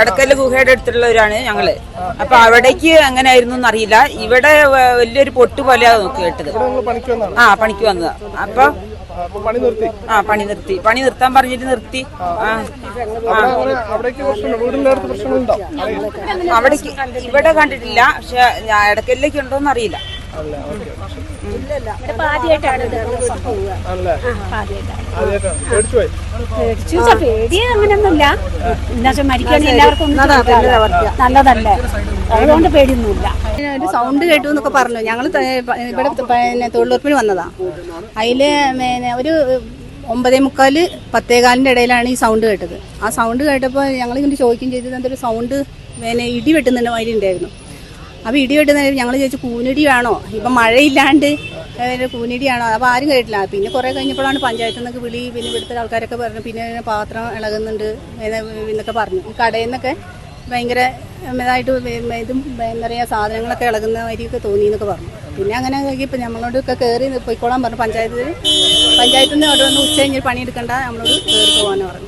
കടക്കൽ ഗുഹയുടെ അടുത്തുള്ളവരാണ് ഞങ്ങൾ. അപ്പൊ അവിടേക്ക് എങ്ങനെയായിരുന്നു എന്നറിയില്ല. ഇവിടെ വലിയൊരു പൊട്ട് പോലെയാ നോക്കി കേട്ടത്. ആ പണിക്ക് വന്നതാ. അപ്പൊ ആ പണി നിർത്തി. പണി നിർത്താൻ പറഞ്ഞിട്ട് നിർത്തി. അവിടേക്ക്. ഇവിടെ കണ്ടിട്ടില്ല. പക്ഷെ ഇടക്കലിലേക്ക് ഉണ്ടോന്ന് അറിയില്ല പേടി അങ്ങനെയൊന്നുമില്ല എന്നുവെച്ചാൽ മരിക്കാൻ എല്ലാവർക്കും. നല്ലതല്ലേ? അതുകൊണ്ട് പേടിയൊന്നുമില്ല. ഒരു സൗണ്ട് കേട്ടു എന്നൊക്കെ പറഞ്ഞു. ഞങ്ങൾ ഇവിടെ പിന്നെ തൊഴിലുറപ്പിന് വന്നതാ. അതിൽ പിന്നെ ഒരു ഒമ്പതേ മുക്കാൽ പത്തേകാലിന്റെ ഇടയിലാണ് ഈ സൗണ്ട് കേട്ടത്. ആ സൗണ്ട് കേട്ടപ്പോൾ ഞങ്ങൾ ഇങ്ങനെ ചോദിക്കുകയും ചെയ്തത് എന്തൊരു സൗണ്ട് പിന്നെ ഇടി വെട്ടുന്നതിന്റെ മാതിരി ഉണ്ടായിരുന്നു. അപ്പോൾ ഇടി വെട്ടുന്ന ഞങ്ങൾ ചോദിച്ചു കൂനിടിയാണോ ഇപ്പം മഴയില്ലാണ്ട് കൂനിടിയാണോ? അപ്പോൾ ആരും കേട്ടില്ല പിന്നെ കുറേ കഴിഞ്ഞപ്പോഴാണ് പഞ്ചായത്തിൽ നിന്നൊക്കെ വിളി പിന്നെ ഇവിടുത്തെ ആൾക്കാരൊക്കെ പറഞ്ഞു. പിന്നെ പാത്രം ഇളകുന്നുണ്ട് എന്നൊക്കെ പറഞ്ഞു. ഈ കടയിൽ നിന്നൊക്കെ ഭയങ്കര ഇതായിട്ട് ഇതും എന്താ പറയുക സാധനങ്ങളൊക്കെ ഇളകുന്ന മാതിരിയൊക്കെ തോന്നി എന്നൊക്കെ പറഞ്ഞു. പിന്നെ അങ്ങനെ ഇപ്പം നമ്മളോടൊക്കെ കയറി പോയിക്കോളാൻ പറഞ്ഞു. പഞ്ചായത്തിൽ പഞ്ചായത്തിൽ നിന്ന് അവിടെ വന്ന് ഉച്ച കഴിഞ്ഞ് പണിയെടുക്കണ്ട നമ്മളോട് കയറി പോകാനാണ് പറഞ്ഞു.